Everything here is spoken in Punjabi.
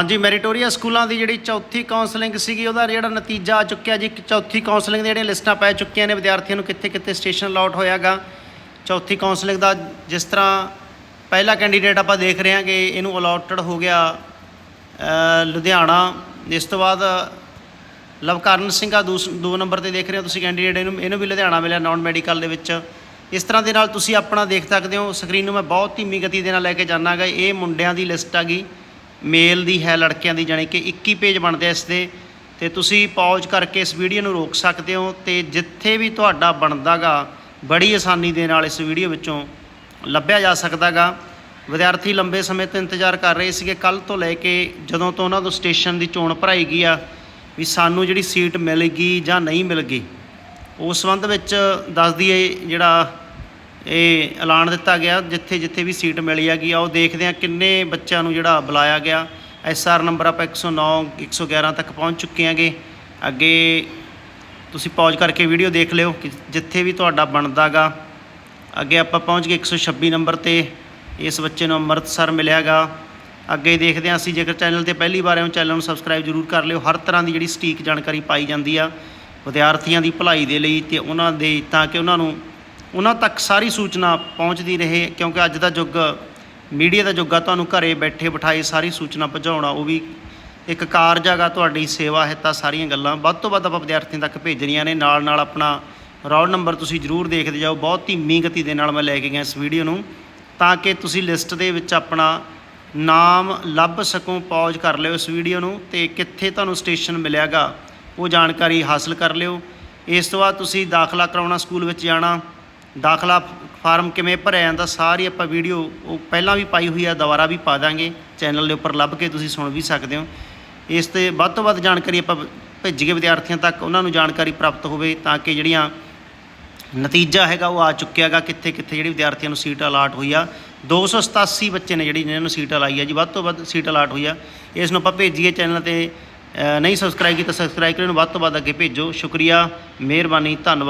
ਹਾਂਜੀ ਮੈਰੀਟੋਰੀਅਸ ਸਕੂਲਾਂ ਦੀ ਜਿਹੜੀ ਚੌਥੀ ਕਾਉਂਸਲਿੰਗ ਸੀਗੀ, ਉਹਦਾ ਜਿਹੜਾ ਨਤੀਜਾ ਆ ਚੁੱਕਿਆ ਜੀ ਚੌਥੀ ਕਾਉਂਸਲਿੰਗ ਦੇ ਜਿਹੜੀਆਂ ਲਿਸਟਾਂ ਪੈ ਚੁੱਕੀਆਂ ਨੇ, ਵਿਦਿਆਰਥੀਆਂ ਨੂੰ ਕਿੱਥੇ ਕਿੱਥੇ ਸਟੇਸ਼ਨ ਅਲਾਟ ਹੋਇਆਗਾ। ਚੌਥੀ ਕਾਉਂਸਲਿੰਗ ਦਾ ਜਿਸ ਤਰ੍ਹਾਂ ਪਹਿਲਾ ਕੈਂਡੀਡੇਟ ਆਪਾਂ ਦੇਖ ਰਹੇ ਹਾਂ ਕਿ ਇਹਨੂੰ ਅਲਾਟਡ ਹੋ ਗਿਆ ਲੁਧਿਆਣਾ। ਇਸ ਤੋਂ ਬਾਅਦ ਲਵਕਰਨ ਸਿੰਘ ਆ, ਦੂਸ, ਦੋ ਨੰਬਰ ਤੇ ਦੇਖ ਰਹੇ ਹੋ ਤੁਸੀਂ ਕੈਂਡੀਡੇਟ ਇਹਨੂੰ ਇਹਨੂੰ ਵੀ ਲੁਧਿਆਣਾ ਮਿਲਿਆ ਨਾਨ ਮੈਡੀਕਲ ਦੇ ਵਿੱਚ। ਇਸ ਤਰ੍ਹਾਂ ਦੇ ਨਾਲ ਤੁਸੀਂ ਆਪਣਾ ਦੇਖ ਸਕਦੇ ਹੋ ਸਕਰੀਨ ਨੂੰ ਮੈਂ ਬਹੁਤ ਧੀਮੀ ਗਤੀ ਦੇ ਨਾਲ ਲੈ ਕੇ ਜਾਣਾਗਾ, ਇਹ ਮੁੰਡਿਆਂ ਦੀ ਲਿਸਟ ਹੈਗੀ ਮੇਲ ਦੀ ਹੈ ਲੜਕਿਆਂ ਦੀ, ਜਾਣੀ ਕਿ 21 ਪੇਜ ਬਣਦੇ ਇਸ ਦੇ। ਤੇ ਤੁਸੀਂ ਪੌਜ਼ ਕਰਕੇ ਇਸ ਵੀਡੀਓ ਨੂੰ ਰੋਕ ਸਕਦੇ ਹੋ ਤੇ ਜਿੱਥੇ ਵੀ ਤੁਹਾਡਾ ਬਣਦਾਗਾ, ਬੜੀ ਆਸਾਨੀ ਦੇ ਨਾਲ ਇਸ ਵੀਡੀਓ ਵਿੱਚੋਂ ਲੱਭਿਆ ਜਾ ਸਕਦਾਗਾ। ਵਿਦਿਆਰਥੀ ਲੰਬੇ ਸਮੇਂ ਤੋਂ ਇੰਤਜ਼ਾਰ ਕਰ ਰਹੇ ਸੀਗੇ। ਕੱਲ ਤੋਂ ਲੈ ਕੇ ਜਦੋਂ ਤੋਂ ਉਹਨਾਂ ਤੋਂ ਸਟੇਸ਼ਨ ਦੀ ਚੋਣ ਭਰਾਈ ਗਈ ਆ, ਵੀ ਸਾਨੂੰ ਜਿਹੜੀ ਸੀਟ ਮਿਲੇਗੀ ਜਾਂ ਨਹੀਂ ਮਿਲੇਗੀ ਉਸ ਸੰਬੰਧ ਵਿੱਚ ਦੱਸ ਦਈਏ ਜਿਹੜਾ ਇਹ ਐਲਾਨ ਦਿੱਤਾ ਗਿਆ ਜਿੱਥੇ ਜਿੱਥੇ ਵੀ ਸੀਟ ਮਿਲੀ ਹੈਗੀ ਆ, ਉਹ ਦੇਖਦੇ ਆ ਕਿੰਨੇ ਬੱਚਿਆਂ ਨੂੰ ਜਿਹੜਾ ਬੁਲਾਇਆ ਗਿਆ। ਐਸ ਆਰ ਨੰਬਰ ਆਪਾਂ 109 111 ਤੱਕ ਪਹੁੰਚ ਚੁੱਕੇ ਆਂਗੇ ਅੱਗੇ ਤੁਸੀਂ ਪੌਜ਼ ਕਰਕੇ ਵੀਡੀਓ ਦੇਖ ਲਿਓ ਕਿ ਜਿੱਥੇ ਵੀ ਤੁਹਾਡਾ ਬਣਦਾਗਾ। ਅੱਗੇ ਆਪਾਂ ਪਹੁੰਚ ਗਏ 126 ਨੰਬਰ ਤੇ। ਇਸ ਬੱਚੇ ਨੂੰ ਅੰਮ੍ਰਿਤਸਰ ਮਿਲਿਆਗਾ ਅੱਗੇ ਦੇਖਦੇ ਹਾਂ ਅਸੀਂ, ਜੇਕਰ ਚੈਨਲ ਤੇ ਪਹਿਲੀ ਵਾਰ ਹੋ ਚੈਨਲ ਨੂੰ ਸਬਸਕ੍ਰਾਈਬ ਜ਼ਰੂਰ ਕਰ ਲਿਓ। ਹਰ ਤਰ੍ਹਾਂ ਦੀ ਜਿਹੜੀ ਸਟੀਕ ਜਾਣਕਾਰੀ ਪਾਈ ਜਾਂਦੀ ਆ, ਵਿਦਿਆਰਥੀਆਂ ਦੀ ਭਲਾਈ ਦੇ ਲਈ ਤੇ ਉਹਨਾਂ ਦੇ ਤਾਂ ਕਿ ਉਹਨਾਂ ਨੂੰ ਉਹਨਾਂ ਤੱਕ ਸਾਰੀ ਸੂਚਨਾ ਪਹੁੰਚਦੀ ਰਹੇ, ਕਿਉਂਕਿ ਅੱਜ ਦਾ ਯੁੱਗ ਮੀਡੀਆ ਦਾ ਯੁੱਗ ਆ, ਤੁਹਾਨੂੰ ਘਰੇ ਬੈਠੇ ਬਿਠਾਏ ਸਾਰੀ ਸੂਚਨਾ ਪਹੁੰਚਾਉਣਾ, ਉਹ ਵੀ ਇੱਕ ਕਾਰਜ ਹੈਗਾ ਤੁਹਾਡੀ ਸੇਵਾ ਹੈ ਤਾਂ ਸਾਰੀਆਂ ਗੱਲਾਂ ਵੱਧ ਤੋਂ ਵੱਧ ਆਪਾਂ ਵਿਦਿਆਰਥੀਆਂ ਤੱਕ ਭੇਜਣੀਆਂ ਨੇ। ਨਾਲ ਨਾਲ ਆਪਣਾ ਰੋਲ ਨੰਬਰ ਤੁਸੀਂ ਜ਼ਰੂਰ ਦੇਖਦੇ ਜਾਓ, ਬਹੁਤ ਧੀਮੀ ਗਤੀ ਦੇ ਨਾਲ ਮੈਂ ਲੈ ਕੇ ਗਿਆ ਇਸ ਵੀਡੀਓ ਨੂੰ, ਤਾਂ ਕਿ ਤੁਸੀਂ ਲਿਸਟ ਦੇ ਵਿੱਚ ਆਪਣਾ ਨਾਮ ਲੱਭ ਸਕੋ, ਪੌਜ਼ ਕਰ ਲਿਓ ਇਸ ਵੀਡੀਓ ਨੂੰ ਤੇ ਕਿੱਥੇ ਤੁਹਾਨੂੰ ਸਟੇਸ਼ਨ ਮਿਲਿਆਗਾ, ਉਹ ਜਾਣਕਾਰੀ ਹਾਸਲ ਕਰ ਲਿਓ। ਇਸ ਤੋਂ ਬਾਅਦ ਤੁਸੀਂ ਦਾਖਲਾ ਕਰਾਉਣਾ, ਸਕੂਲ ਵਿੱਚ ਜਾਣਾ ਦਾਖਲਾ ਫਾਰਮ ਕਿਵੇਂ ਭਰਿਆ ਜਾਂਦਾ, ਸਾਰੀ ਆਪਾਂ ਵੀਡੀਓ ਉਹ ਪਹਿਲਾਂ ਵੀ ਪਾਈ ਹੋਈ ਆ, ਦੁਬਾਰਾ ਵੀ ਪਾ ਦਾਂਗੇ। ਚੈਨਲ ਦੇ ਉੱਪਰ ਲੱਭ ਕੇ ਤੁਸੀਂ ਸੁਣ ਵੀ ਸਕਦੇ ਹੋ। ਇਸ ਤੇ ਵੱਧ ਤੋਂ ਵੱਧ ਜਾਣਕਾਰੀ ਆਪਾਂ ਭੇਜੀਏ ਵਿਦਿਆਰਥੀਆਂ ਤੱਕ, ਉਹਨਾਂ ਨੂੰ ਜਾਣਕਾਰੀ ਪ੍ਰਾਪਤ ਹੋਵੇ ਤਾਂ ਕਿ ਜਿਹੜੀਆਂ ਨਤੀਜਾ ਹੈਗਾ ਉਹ ਆ ਚੁੱਕਿਆ ਹੈਗਾ, ਕਿੱਥੇ ਕਿੱਥੇ ਜਿਹੜੀ ਵਿਦਿਆਰਥੀਆਂ ਨੂੰ ਸੀਟ ਅਲਾਟ ਹੋਈ ਆ। 287 ਬੱਚੇ ਨੇ ਜਿਹੜੀ ਜਿਹਨਾਂ ਨੂੰ ਸੀਟ ਅਲਾਈ ਆ ਜੀ, ਵੱਧ ਤੋਂ ਵੱਧ ਸੀਟ ਅਲਾਟ ਹੋਈ ਆ। ਇਸ ਨੂੰ ਆਪਾਂ ਭੇਜੀਏ ਚੈਨਲ ਤੇ ਨਹੀਂ ਸਬਸਕ੍ਰਾਈਬ ਕੀਤਾ ਸਬਸਕ੍ਰਾਈਬ ਕਰੋ ਇਹਨੂੰ ਵੱਧ ਤੋਂ ਵੱਧ ਅੱਗੇ ਭੇਜੋ। ਸ਼ੁਕਰੀਆ, ਮਿਹਰਬਾਨੀ, ਧੰਨਵਾਦ।